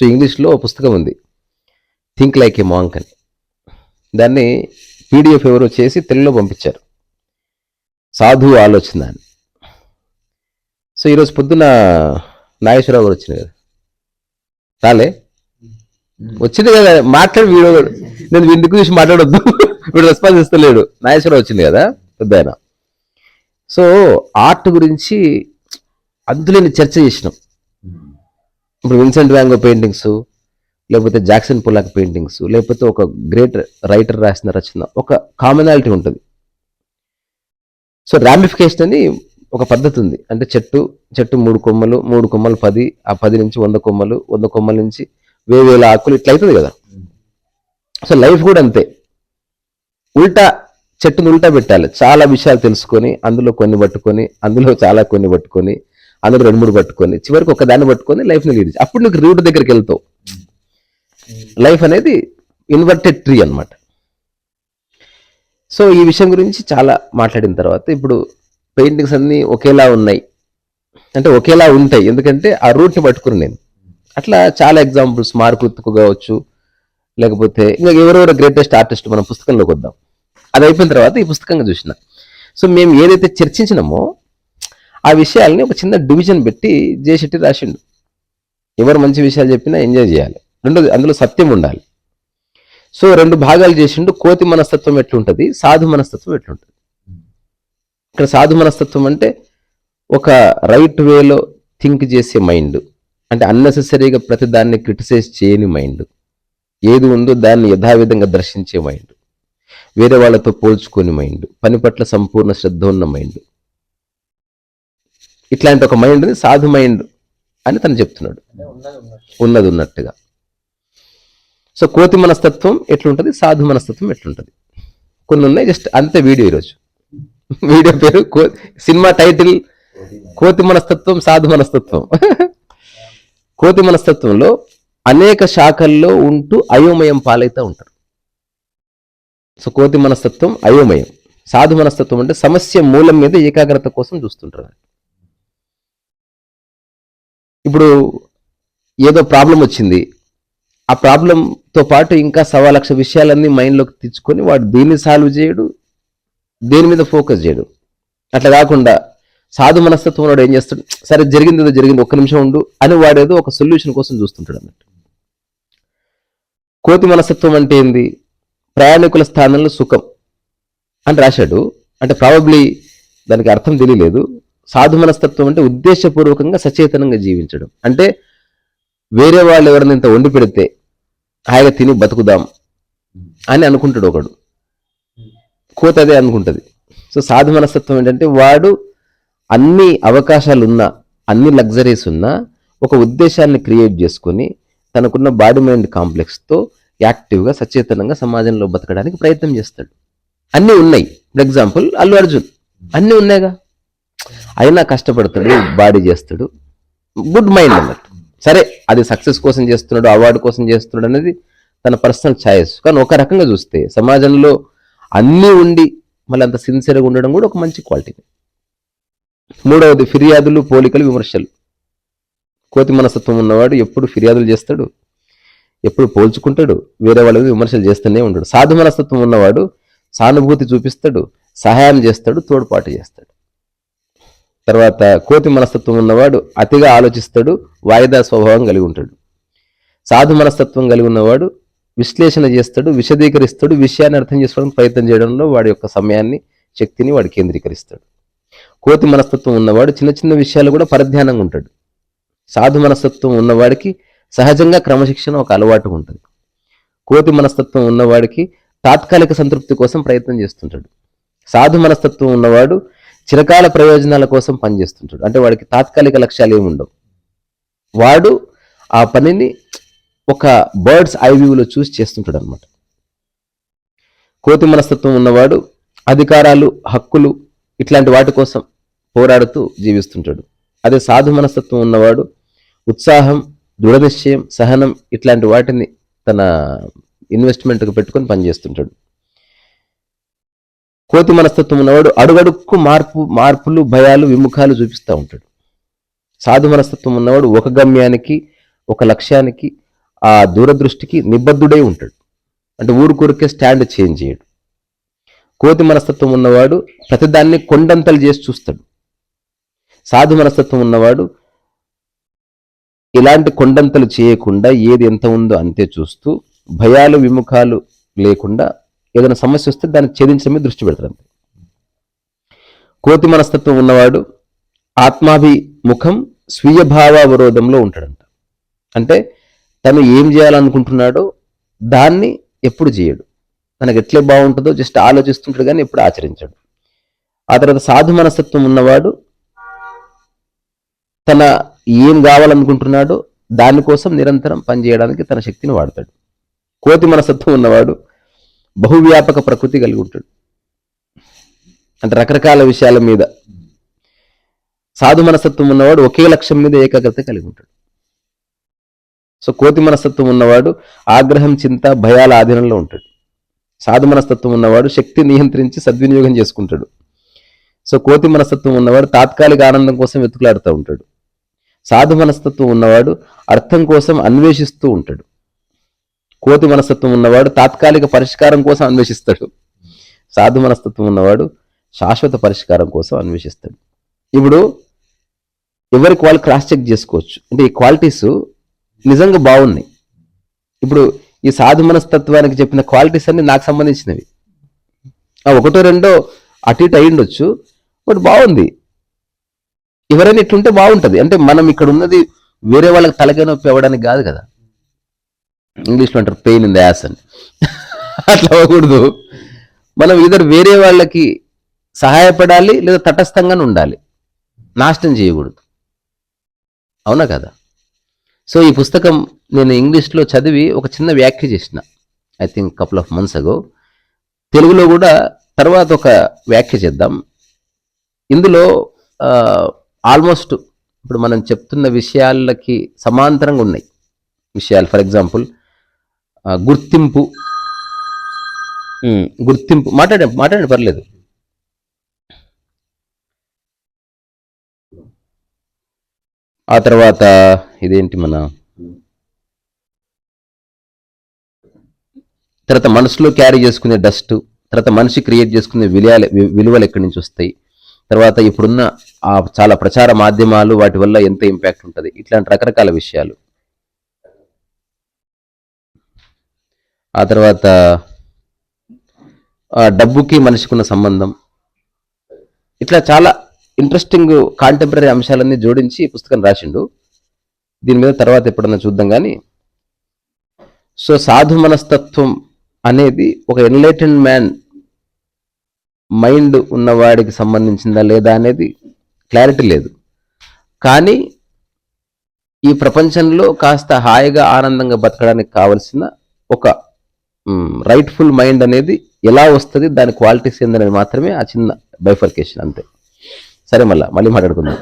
So ఇంగ్లీష్లో పుస్తకం ఉంది. థింక్ లైక్ ఏ మాంక్ అని. దాన్ని పీడిఎఫ్ ఎవరో చేసి తెలుగులో పంపించారు. సాధు ఆలోచన అని. సో ఈరోజు పొద్దున నాగేశ్వరరావు గారు వచ్చింది కదా. రాలే? వచ్చింది కదా మాట్లాడి వీడియో నేను వీడి గురించి మాట్లాడొద్దు? వీడు రెస్పాన్స్ ఇస్తలేడు. నాగేశ్వరరావు వచ్చింది కదా పెద్ద ఆయన. సో ఆర్ట్ గురించి అందులోని చర్చ చేసినాం. ఇప్పుడు విన్సెంట్ వ్యాంగో పెయింటింగ్స్ లేకపోతే జాక్సన్ పులాక్ పెయింటింగ్స్ లేకపోతే ఒక గ్రేట్ రైటర్ రాసిన రచన ఒక కామనాలిటీ ఉంటుంది. సో రామిఫికేషన్ అని ఒక పద్ధతి ఉంది. అంటే చెట్టు చెట్టు మూడు కొమ్మలు మూడు కొమ్మలు పది ఆ పది నుంచి వంద కొమ్మలు వంద కొమ్మల నుంచి వేవేల వేల ఆకులు ఇట్లా అవుతుంది కదా. సో లైఫ్ కూడా అంతే. ఉల్టా చెట్టును ఉల్టా పెట్టాలి. చాలా విషయాలు తెలుసుకొని అందులో కొన్ని పట్టుకొని అందులో చాలా కొన్ని పట్టుకొని అందులో రెండు మూడు పట్టుకొని చివరికి ఒక దాన్ని పట్టుకొని లైఫ్ని లీడ్ అప్పుడు నీకు రూట్ దగ్గరికి వెళ్తావు. లైఫ్ అనేది ఇన్వర్టెడ్ ట్రీ అన్నమాట. సో ఈ విషయం గురించి చాలా మాట్లాడిన తర్వాత ఇప్పుడు పెయింటింగ్స్ అన్నీ ఒకేలా ఉన్నాయి. అంటే ఒకేలా ఉంటాయి. ఎందుకంటే ఆ రూట్ని పట్టుకుని నేను. అట్లా చాలా ఎగ్జాంపుల్స్ మార్కుత్తుకు కావచ్చు లేకపోతే ఇంకా ఎవరెవరో గ్రేటెస్ట్ ఆర్టిస్ట్ మనం పుస్తకంలోకి వద్దాం. అది అయిపోయిన తర్వాత ఈ పుస్తకంగా చూసిన. సో మేము ఏదైతే చర్చించినామో ఆ విషయాల్ని ఒక చిన్న డివిజన్ పెట్టి జేశెట్టి రాసిండు. ఎవరు మంచి విషయాలు చెప్పినా ఎంజాయ్ చేయాలి. రెండోది అందులో సత్యం ఉండాలి. సో రెండు భాగాలు చేసిండు. కోతి మనస్తత్వం ఎట్లుంటుంది? సాధు మనస్తత్వం ఎట్లుంటుంది? ఇక్కడ సాధు మనస్తత్వం అంటే ఒక రైట్ వేలో థింక్ చేసే మైండ్ అంటే అన్నెసెసరీగా ప్రతి దాన్ని క్రిటిసైజ్ చేయని మైండ్ ఏది ఉందో దాన్ని యథావిధంగా దర్శించే మైండ్ వేరే వాళ్ళతో పోల్చుకొని మైండ్ పని పట్ల సంపూర్ణ శ్రద్ధ ఉన్న మైండ్ ఇట్లాంటి ఒక మైండ్ని సాధు మైండ్ అని తను చెప్తున్నాడు. ఉన్నది ఉన్నట్టుగా. సో కోతి మనస్తత్వం ఎట్లుంటది? సాధు మనస్తత్వం ఎట్లుంటది? కొన్ని ఉన్నాయి జస్ట్ అంతే వీడియో ఈరోజు. వీడియో పేరు సినిమా టైటిల్ కోతి మనస్తత్వం సాధు మనస్తత్వం. కోతి మనస్తత్వంలో అనేక శాఖల్లో ఉంటూ అయోమయం పాలైతే ఉంటారు. సో కోతి మనస్తత్వం అయోమయం. సాధు మనస్తత్వం అంటే సమస్య మూలం మీద ఏకాగ్రత కోసం చూస్తుంటారు. ఇప్పుడు ఏదో ప్రాబ్లం వచ్చింది. ఆ ప్రాబ్లంతో పాటు ఇంకా సవా లక్ష విషయాలన్నీ మైండ్లోకి తెచ్చుకొని వాడు దీన్ని సాల్వ్ చేయడు? దేని మీద ఫోకస్ చేయడు? అట్లా కాకుండా సాధు మనస్తత్వం వాడు ఏం చేస్తాడు? సరే జరిగింది ఏదో జరిగింది ఒక్క నిమిషం ఉండు అని వాడేదో ఒక సొల్యూషన్ కోసం చూస్తుంటాడు అన్నట్టు. కోతి మనస్తత్వం అంటే ఏంది? ప్రయాణికుల స్థానంలో సుఖం అని రాశాడు. అంటే ప్రాబబ్లీ దానికి అర్థం తెలియలేదు. సాధు మనస్తత్వం అంటే ఉద్దేశపూర్వకంగా సచేతనంగా జీవించడం. అంటే వేరే వాళ్ళు ఎవరిని ఇంత వండి పెడితే హాయిగా తిని బతుకుదాం అని అనుకుంటాడు ఒకడు. కోత అదే అనుకుంటుంది. సో సాధు మనస్తత్వం ఏంటంటే వాడు అన్ని అవకాశాలు ఉన్నా అన్ని లగ్జరీస్ ఉన్నా ఒక ఉద్దేశాన్ని క్రియేట్ చేసుకొని తనకున్న బాడీ మైండ్ కాంప్లెక్స్తో యాక్టివ్గా సచేతనంగా సమాజంలో బతకడానికి ప్రయత్నం చేస్తాడు. అన్నీ ఉన్నాయి. For example Allu Arjun. అన్నీ ఉన్నాయిగా. అయినా కష్టపడతాడు బాడీ చేస్తాడు. గుడ్ మైండ్ అన్నట్టు. సరే అది సక్సెస్ కోసం చేస్తున్నాడు అవార్డు కోసం చేస్తున్నాడు అనేది తన పర్సనల్ ఛాయిస్ కానీ ఒక రకంగా చూస్తే సమాజంలో అన్నీ ఉండి మళ్ళీ అంత సిన్సియర్గా ఉండడం కూడా ఒక మంచి క్వాలిటీ మూడవది ఫిర్యాదులు పోలికలు విమర్శలు. కోతి మనస్తత్వం ఉన్నవాడు ఎప్పుడు ఫిర్యాదులు చేస్తాడు? ఎప్పుడు పోల్చుకుంటాడు? వేరే వాళ్ళ విమర్శలు చేస్తూనే ఉంటాడు సాధు మనస్తత్వం ఉన్నవాడు సానుభూతి చూపిస్తాడు సహాయం చేస్తాడు తోడ్పాటు చేస్తాడు. తర్వాత కోతి మనస్తత్వం ఉన్నవాడు అతిగా ఆలోచిస్తాడు వాయిదా స్వభావం కలిగి ఉంటాడు. సాధు మనస్తత్వం కలిగి ఉన్నవాడు విశ్లేషణ చేస్తాడు విశదీకరిస్తాడు విషయాన్ని అర్థం చేసుకోవడానికి ప్రయత్నం చేయడంలో వాడి యొక్క సమయాన్ని శక్తిని వాడు కేంద్రీకరిస్తాడు. కోతి మనస్తత్వం ఉన్నవాడు చిన్న చిన్న విషయాలు కూడా పరధ్యానంగా ఉంటాడు. సాధు మనస్తత్వం ఉన్నవాడికి సహజంగా క్రమశిక్షణ ఒక అలవాటు ఉంటుంది. కోతి మనస్తత్వం ఉన్నవాడికి తాత్కాలిక సంతృప్తి కోసం ప్రయత్నం చేస్తుంటాడు. సాధు మనస్తత్వం ఉన్నవాడు చిరకాల ప్రయోజనాల కోసం పనిచేస్తుంటాడు. అంటే వాడికి తాత్కాలిక లక్ష్యాలు ఏమి ఉండవు. వాడు ఆ పనిని ఒక బర్డ్స్ ఐ వ్యూలో చూసి చేస్తుంటాడు అనమాట కోతి మనస్తత్వం ఉన్నవాడు అధికారాలు హక్కులు ఇట్లాంటి వాటి కోసం పోరాడుతూ జీవిస్తుంటాడు. అదే సాధు మనస్తత్వం ఉన్నవాడు ఉత్సాహం దృఢనిశ్చయం సహనం ఇట్లాంటి వాటిని తన ఇన్వెస్ట్మెంట్కి పెట్టుకొని పనిచేస్తుంటాడు. కోతి మనస్తత్వం ఉన్నవాడు అడుగడుక్కు మార్పు మార్పులు భయాలు విముఖాలు చూపిస్తూ ఉంటాడు. సాధు మనస్తత్వం ఉన్నవాడు ఒక గమ్యానికి ఒక లక్ష్యానికి ఆ దూరదృష్టికి నిబద్ధుడై ఉంటాడు. అంటే ఊరుకూరికే స్టాండ్ చేంజ్ చేయడు. కోతి మనస్తత్వం ఉన్నవాడు ప్రతిదాన్ని కొండంతలు చేసి చూస్తాడు. సాధు మనస్తత్వం ఉన్నవాడు ఇలాంటి కొండంతలు చేయకుండా ఏది ఎంత ఉందో అంతే చూస్తూ భయాలు విముఖాలు లేకుండా ఏదైనా సమస్య వస్తే దాన్ని ఛేదించడమే దృష్టి పెడతారు కోతి మనస్తత్వం ఉన్నవాడు ఆత్మాభిముఖం స్వీయ భావావరోధంలో ఉంటాడంట. అంటే తను ఏం చేయాలనుకుంటున్నాడో దాన్ని ఎప్పుడు చేయడు. తనకు ఎట్లే బాగుంటుందో జస్ట్ ఆలోచిస్తుంటాడు కానీ ఎప్పుడు ఆచరించాడు. ఆ తర్వాత సాధు మనస్తత్వం ఉన్నవాడు తన ఏం కావాలనుకుంటున్నాడో దానికోసం నిరంతరం పనిచేయడానికి తన శక్తిని వాడతాడు. కోతి మనస్తత్వం ఉన్నవాడు బహువ్యాపక ప్రకృతి కలిగి ఉంటాడు. అంటే రకరకాల విషయాల మీద సాధు మనస్తత్వం ఉన్నవాడు ఒకే లక్ష్యం మీద ఏకాగ్రత కలిగి ఉంటాడు. సో కోతి మనస్తత్వం ఉన్నవాడు ఆగ్రహం చింత భయాల ఆధీనంలో ఉంటాడు. సాధు మనస్తత్వం ఉన్నవాడు శక్తి నియంత్రించి సద్వినియోగం చేసుకుంటాడు. సో కోతి మనస్తత్వం ఉన్నవాడు తాత్కాలిక ఆనందం కోసం వెతుకులాడుతూ ఉంటాడు. సాధు మనస్తత్వం ఉన్నవాడు అర్థం కోసం అన్వేషిస్తూ ఉంటాడు. కోతి మనస్తత్వం ఉన్నవాడు తాత్కాలిక పరిష్కారం కోసం అన్వేషిస్తాడు. సాధు మనస్తత్వం ఉన్నవాడు శాశ్వత పరిష్కారం కోసం అన్వేషిస్తాడు. ఇప్పుడు ఎవరికి వాళ్ళు క్రాస్ చెక్ చేసుకోవచ్చు? అంటే ఈ క్వాలిటీస్ నిజంగా బాగున్నాయి. ఇప్పుడు ఈ సాధు మనస్తత్వానికి చెప్పిన క్వాలిటీస్ అన్ని నాకు సంబంధించినవి. ఆ ఒకటో రెండో అటు ఇటు అయ్యుండొచ్చు. బట్ బాగుంది. ఎవరైనా ఇట్లుంటే బాగుంటుంది. అంటే మనం ఇక్కడ ఉన్నది వేరే వాళ్ళకి తలకే నొప్పి అవ్వడానికి కాదు కదా. ఇంగ్లీష్లో అంటారు పెయిన్ ఇన్ ద యాస్ అని. అట్లా అవ్వకూడదు. మనం ఇద్దరు వేరే వాళ్ళకి సహాయపడాలి లేదా తటస్థంగానే ఉండాలి. నాశనం చేయకూడదు. అవునా కదా? సో ఈ పుస్తకం నేను ఇంగ్లీష్లో చదివి ఒక చిన్న వ్యాఖ్య చేసిన I think couple of months ago తెలుగులో కూడా తర్వాత ఒక వ్యాఖ్య చేద్దాం. ఇందులో ఆల్మోస్ట్ ఇప్పుడు మనం చెప్తున్న విషయాలకి సమాంతరంగా ఉన్నాయి. విషయాలు ఫర్ ఎగ్జాంపుల్ గుర్తింపు. గుర్తింపు. మాట్లాడే మాట్లాడండి పర్లేదు. ఆ తర్వాత ఇదేంటి మన తర్వాత మనసులో క్యారీ చేసుకునే డస్ట్ తర్వాత మనిషి క్రియేట్ చేసుకునే విలువలు విలువలు ఎక్కడి నుంచి వస్తాయి? తర్వాత ఇప్పుడున్న ఆ చాలా ప్రచార మాధ్యమాలు వాటి వల్ల ఎంత ఇంపాక్ట్ ఉంటుంది? ఇట్లాంటి రకరకాల విషయాలు. ఆ తర్వాత డబ్బుకి మనిషికున్న సంబంధం. ఇట్లా చాలా ఇంట్రెస్టింగ్ కాంటెంపరీ అంశాలన్నీ జోడించి పుస్తకం రాసిండు. దీని మీద తర్వాత ఎప్పుడన్నా చూద్దాం కానీ సో సాధు మనస్తత్వం అనేది ఒక ఎన్లైటెన్ మ్యాన్ మైండ్ ఉన్నవాడికి సంబంధించిందా లేదా అనేది క్లారిటీ లేదు. కానీ ఈ ప్రపంచంలో కాస్త హాయిగా ఆనందంగా బతకడానికి కావలసిన ఒక రైట్ఫుల్ మైండ్ అనేది ఎలా వస్తుంది దాని క్వాలిటీస్ ఏందనేది మాత్రమే ఆ చిన్న బైఫర్కేషన్ అంతే. సరే మళ్ళా మళ్ళీ మాట్లాడుకుందాం.